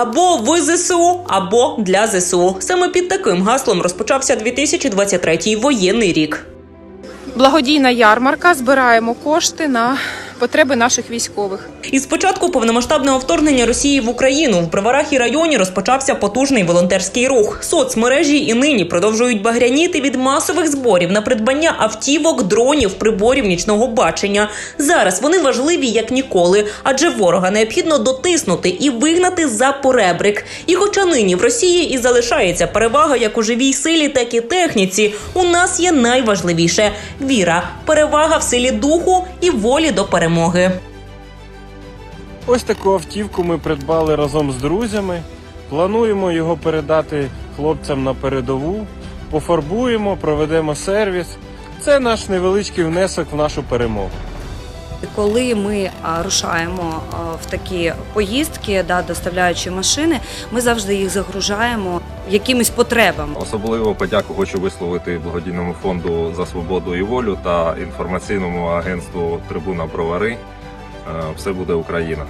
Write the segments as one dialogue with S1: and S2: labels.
S1: або в ЗСУ, або для ЗСУ. Саме під таким гаслом розпочався 2023 воєнний рік.
S2: Благодійна ярмарка. Збираємо кошти на потреби наших військових.
S1: Із початку повномасштабного вторгнення Росії в Україну в Броварах і районі розпочався потужний волонтерський рух. Соцмережі і нині продовжують багряніти від масових зборів на придбання автівок, дронів, приборів нічного бачення. Зараз вони важливі як ніколи, адже ворога необхідно дотиснути і вигнати за поребрик. І хоча нині в Росії і залишається перевага як у живій силі, так і техніці, у нас є найважливіше віра, перевага в силі духу і волі до перемоги.
S3: Ось таку автівку ми придбали разом з друзями. Плануємо його передати хлопцям на передову, пофарбуємо, проведемо сервіс. Це наш невеличкий внесок в нашу перемогу.
S4: Коли ми рушаємо в такі поїздки, да, доставляючи машини, ми завжди їх загружаємо якимись потребами.
S5: Особливо подяку хочу висловити благодійному фонду за свободу і волю та інформаційному агентству Трибуна Бровари. Е, Все буде Україна.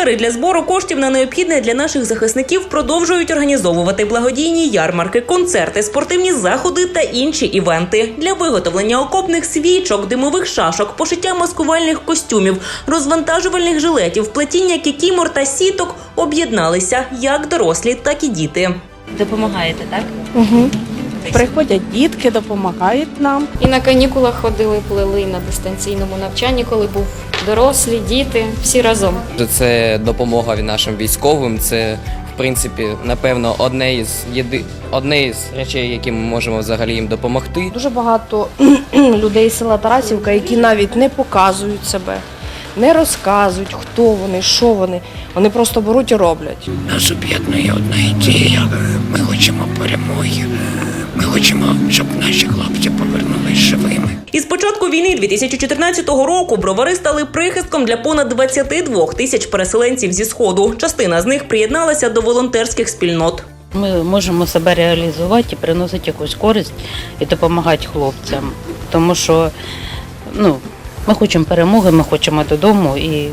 S1: Волонтери для збору коштів на необхідне для наших захисників продовжують організовувати благодійні ярмарки, концерти, спортивні заходи та інші івенти для виготовлення окопних свічок, димових шашок, пошиття маскувальних костюмів, розвантажувальних жилетів, плетіння кікімор та сіток об'єдналися як дорослі, так і діти.
S6: Допомагаєте, так?
S7: Угу. Приходять дітки, допомагають нам.
S8: І на канікулах ходили, плели на дистанційному навчанні, коли був дорослі, діти, всі разом.
S9: Це допомога від нашим військовим. Це в принципі напевно одне із єди... одне із речей, які ми можемо взагалі їм допомогти.
S7: Дуже багато людей з села Тарасівка, які навіть не показують себе, не розказують, хто вони, що вони. Вони просто беруть і роблять.
S10: Нас об'єднує одна ідея. Ми хочемо перемоги. Ми хочемо, щоб наші хлопці повернулись живими.
S1: Із початку війни 2014 року бровари стали прихистком для понад 22 тисяч переселенців зі сходу. Частина з них приєдналася до волонтерських спільнот.
S6: Ми можемо себе реалізувати і приносити якусь користь і допомагати хлопцям. Тому що ну, ми хочемо перемоги, ми хочемо додому і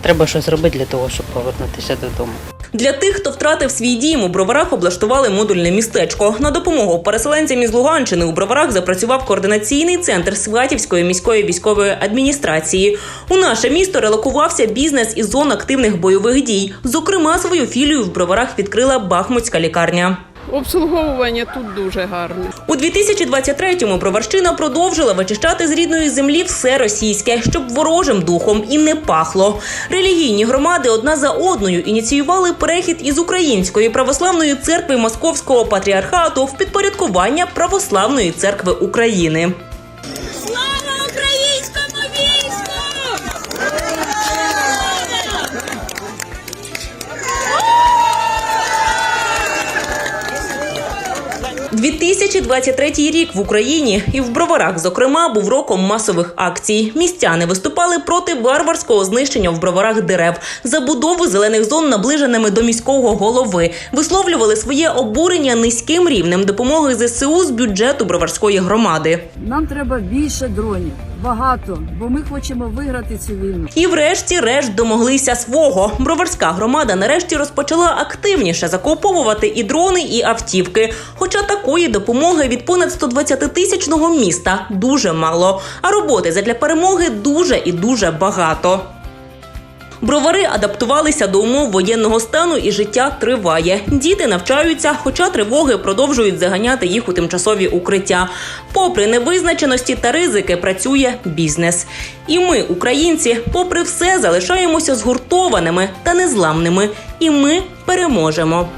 S6: треба щось робити для того, щоб повернутися додому.
S1: Для тих, хто втратив свій дім, у броварах облаштували модульне містечко. На допомогу переселенцям із Луганщини у броварах запрацював координаційний центр Сватівської міської військової адміністрації. У наше місто релокувався бізнес із зон активних бойових дій. Зокрема, свою філію в броварах відкрила Бахмутська лікарня.
S2: Обслуговування тут дуже гарне.
S1: У 2023-му Броварщина продовжила вичищати з рідної землі все російське, щоб ворожим духом і не пахло. Релігійні громади одна за одною ініціювали перехід із Української православної церкви Московського патріархату в підпорядкування Православної церкви України. 2023 рік в Україні і в Броварах, зокрема, був роком масових акцій. Містяни виступали проти варварського знищення в Броварах дерев, забудову зелених зон наближеними до міського голови, висловлювали своє обурення низьким рівнем допомоги ЗСУ з бюджету броварської громади.
S11: Нам треба більше дронів, багато, бо ми хочемо виграти цю війну.
S1: І врешті-решт домоглися свого. Броварська громада нарешті розпочала активніше закуповувати і дрони, і автівки. Хоча такої допомоги від понад 120-тисячного міста дуже мало. А роботи задля перемоги дуже і дуже багато. Бровари адаптувалися до умов воєнного стану і життя триває. Діти навчаються, хоча тривоги продовжують заганяти їх у тимчасові укриття. Попри невизначеності та ризики, працює бізнес. І ми, українці, попри все, залишаємося згуртованими та незламними. І ми переможемо.